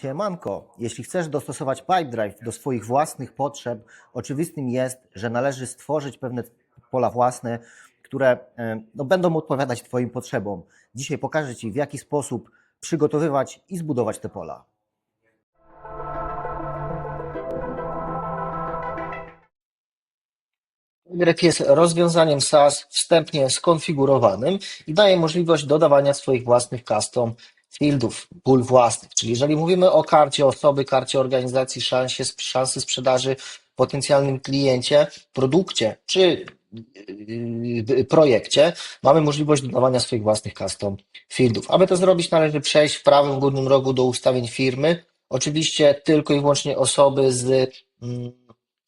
Siemanko, jeśli chcesz dostosować Pipedrive do swoich własnych potrzeb, oczywistym jest, że należy stworzyć pewne pola własne, które e, no, będą odpowiadać Twoim potrzebom. Dzisiaj pokażę Ci, w jaki sposób przygotowywać i zbudować te pola. Grep jest rozwiązaniem SaaS wstępnie skonfigurowanym i daje możliwość dodawania swoich własnych custom fieldów, pól własnych. Czyli jeżeli mówimy o karcie osoby, karcie organizacji, szansie, szansy sprzedaży, potencjalnym kliencie, produkcie czy yy, projekcie, mamy możliwość dodawania swoich własnych custom fieldów. Aby to zrobić, należy przejść w prawym górnym rogu do ustawień firmy. Oczywiście tylko i wyłącznie osoby z mm,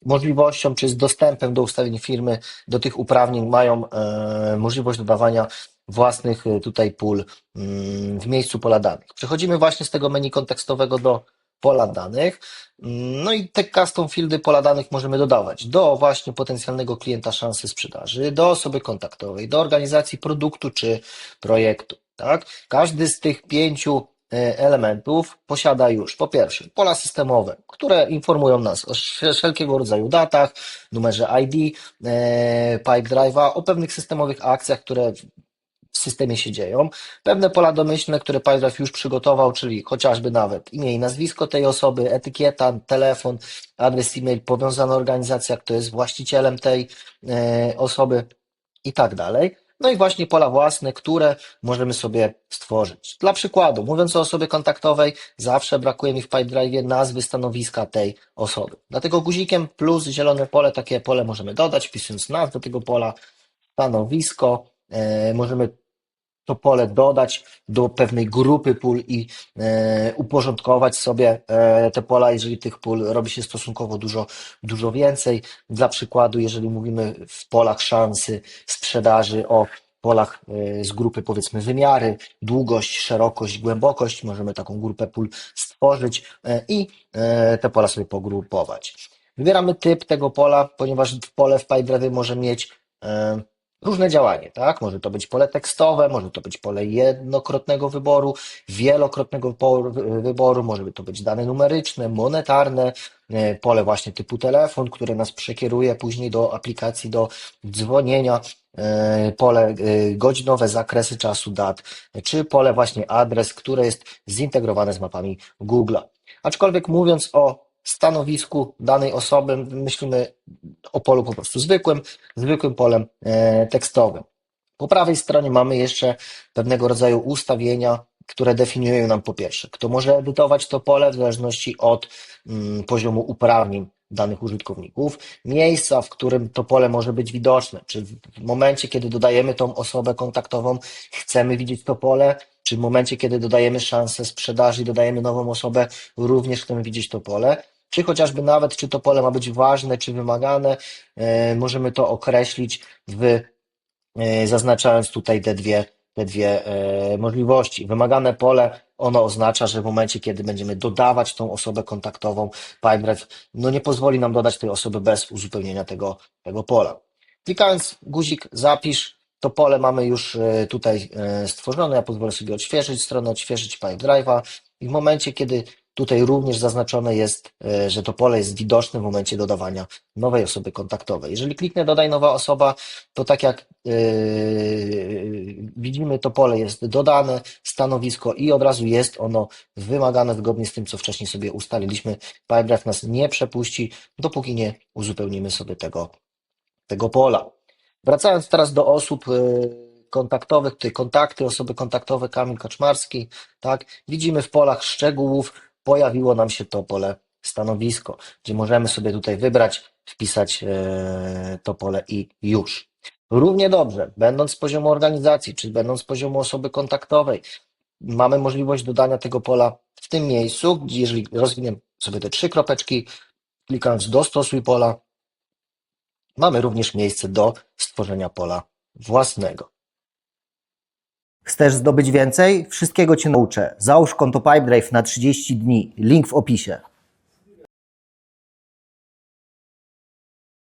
możliwością czy z dostępem do ustawień firmy, do tych uprawnień mają e, możliwość dodawania własnych e, tutaj pól mm, w miejscu pola danych. Przechodzimy właśnie z tego menu kontekstowego do pola danych. Mm, No i te custom fieldy pola danych możemy dodawać do właśnie potencjalnego klienta szansy sprzedaży, do osoby kontaktowej, do organizacji produktu czy projektu. Tak? Każdy z tych pięciu e, elementów posiada już po pierwsze pola systemowe, które informują nas o wszelkiego rodzaju datach, numerze ID, e, Pipedrive'a, o pewnych systemowych akcjach, które systemie się dzieją. Pewne pola domyślne, które Pipedrive już przygotował, czyli chociażby nawet imię i nazwisko tej osoby, etykieta, telefon, adres e-mail, powiązana organizacja, kto jest właścicielem tej e, osoby i tak dalej. No i właśnie pola własne, które możemy sobie stworzyć. Dla przykładu, mówiąc o osobie kontaktowej, zawsze brakuje mi w Pipedrive nazwy stanowiska tej osoby. Dlatego guzikiem plus zielone pole, takie pole możemy dodać, wpisując nazwę tego pola, stanowisko, e, możemy to pole dodać do pewnej grupy pól i e, uporządkować sobie e, te pola, jeżeli tych pól robi się stosunkowo dużo, dużo więcej. Dla przykładu, jeżeli mówimy w polach szansy sprzedaży o polach e, z grupy powiedzmy wymiary, długość, szerokość, głębokość, możemy taką grupę pól stworzyć i te pola sobie pogrupować. Wybieramy typ tego pola, ponieważ pole w PyDrive może mieć różne działanie, tak? Może to być pole tekstowe, może to być pole jednokrotnego wyboru, wielokrotnego wyboru, może to być dane numeryczne, monetarne, e, pole właśnie typu telefon, które nas przekieruje później do aplikacji do dzwonienia, e, pole e, godzinowe, zakresy czasu, dat, czy pole właśnie adres, które jest zintegrowane z mapami Google'a. Aczkolwiek mówiąc o stanowisku danej osoby, myślimy o polu po prostu zwykłym, zwykłym polem e, tekstowym. Po prawej stronie mamy jeszcze pewnego rodzaju ustawienia, które definiują nam po pierwsze, kto może edytować to pole w zależności od mm, poziomu uprawnień danych użytkowników, miejsca, w którym to pole może być widoczne, czy w momencie, kiedy dodajemy tą osobę kontaktową, chcemy widzieć to pole, czy w momencie, kiedy dodajemy szansę sprzedaży i dodajemy nową osobę, również chcemy widzieć to pole, czy chociażby nawet, czy to pole ma być ważne, czy wymagane, e, możemy to określić w e, zaznaczając tutaj te dwie, te dwie e, możliwości. Wymagane pole, ono oznacza, że w momencie, kiedy będziemy dodawać tą osobę kontaktową, Pipedrive no nie pozwoli nam dodać tej osoby bez uzupełnienia tego, tego pola. Klikając guzik zapisz, to pole mamy już e, tutaj e, stworzone. Ja pozwolę sobie odświeżyć stronę, odświeżyć Pipedrive'a i w momencie, kiedy tutaj również zaznaczone jest, e, że to pole jest widoczne w momencie dodawania nowej osoby kontaktowej. Jeżeli kliknę dodaj nowa osoba, to tak jak widzimy, to pole jest dodane, stanowisko i od razu jest ono wymagane zgodnie z tym, co wcześniej sobie ustaliliśmy. Pipedrive nas nie przepuści, dopóki nie uzupełnimy sobie tego, tego pola. Wracając teraz do osób yy, kontaktowych, tutaj kontakty, osoby kontaktowe, Kamil Kaczmarski, tak, widzimy w polach szczegółów pojawiło nam się to pole stanowisko, gdzie możemy sobie tutaj wybrać, wpisać e, to pole i już. Równie dobrze, będąc z poziomu organizacji, czy będąc z poziomu osoby kontaktowej, mamy możliwość dodania tego pola w tym miejscu, gdzie jeżeli rozwiniemy sobie te trzy kropeczki, klikając dostosuj pola, mamy również miejsce do stworzenia pola własnego. Chcesz zdobyć więcej? Wszystkiego Cię nauczę. Załóż konto Pipedrive na 30 dni. Link w opisie.